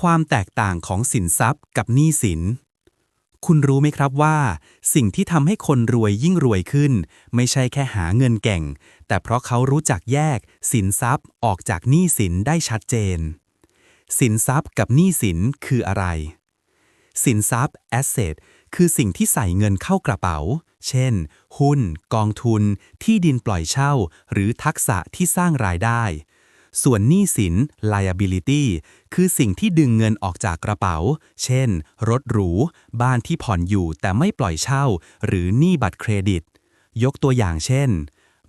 ความแตกต่างของสินทรัพย์กับหนี้สิน คุณรู้ไหมครับว่า สิ่งที่ทำให้คนรวยยิ่งรวยขึ้น ไม่ใช่แค่หาเงินเก่ง แต่เพราะเขารู้จักแยก สินทรัพย์ออกจากหนี้สินได้ชัดเจน สินทรัพย์กับหนี้สินคืออะไร สินทรัพย์ asset คือสิ่งที่ใส่เงินเข้ากระเป๋า เช่น หุ้น กองทุน ที่ดินปล่อยเช่า หรือทักษะที่สร้างรายได้ ส่วนหนี้สิน liability คือสิ่งที่ดึงเงินออกจากกระเป๋า เช่น รถหรู บ้านที่ผ่อนอยู่แต่ไม่ปล่อยเช่า หรือหนี้บัตรเครดิต ยกตัวอย่างเช่น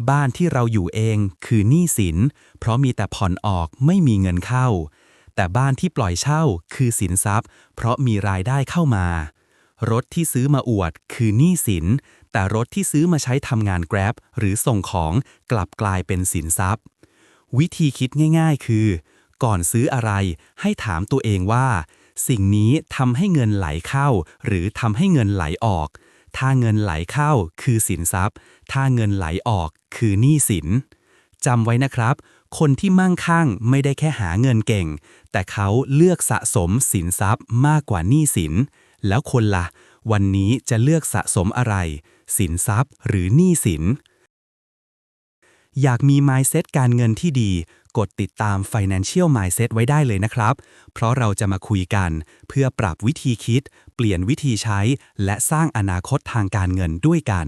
บ้านที่เราอยู่เองคือหนี้สิน เพราะมีแต่ผ่อนออกไม่มีเงินเข้า แต่บ้านที่ปล่อยเช่าคือสินทรัพย์ เพราะมีรายได้เข้ามารถที่ซื้อมาอวดคือหนี้สิน แต่รถที่ซื้อมาใช้ทำงาน Grab หรือส่งของกลับกลายเป็นสินทรัพย์ วิธีคิดง่ายๆ คือ ก่อนซื้ออะไรให้ถามตัวเองว่า สิ่งนี้ทำให้เงินไหลเข้า หรือทำให้เงินไหลออก ถ้าเงินไหลเข้าคือสินทรัพย์ ถ้าเงินไหลออกคือหนี้สินจำไว้นะครับ คนที่มั่งคั่งไม่ได้แค่หาเงินเก่ง แต่เขาเลือกสะสมสินทรัพย์มากกว่าหนี้สิน แล้วคนละ่ะ วันนี้จะเลือกสะสมอะไร สินทรัพย์หรือหนี้สิน อยากมี mindset การเงินที่ดี กดติดตาม Financial Mindset ไว้ได้เลยนะครับ เพราะเราจะมาคุยกัน เพื่อปรับวิธีคิด เปลี่ยนวิธีใช้ และสร้างอนาคตทางการเงินด้วยกัน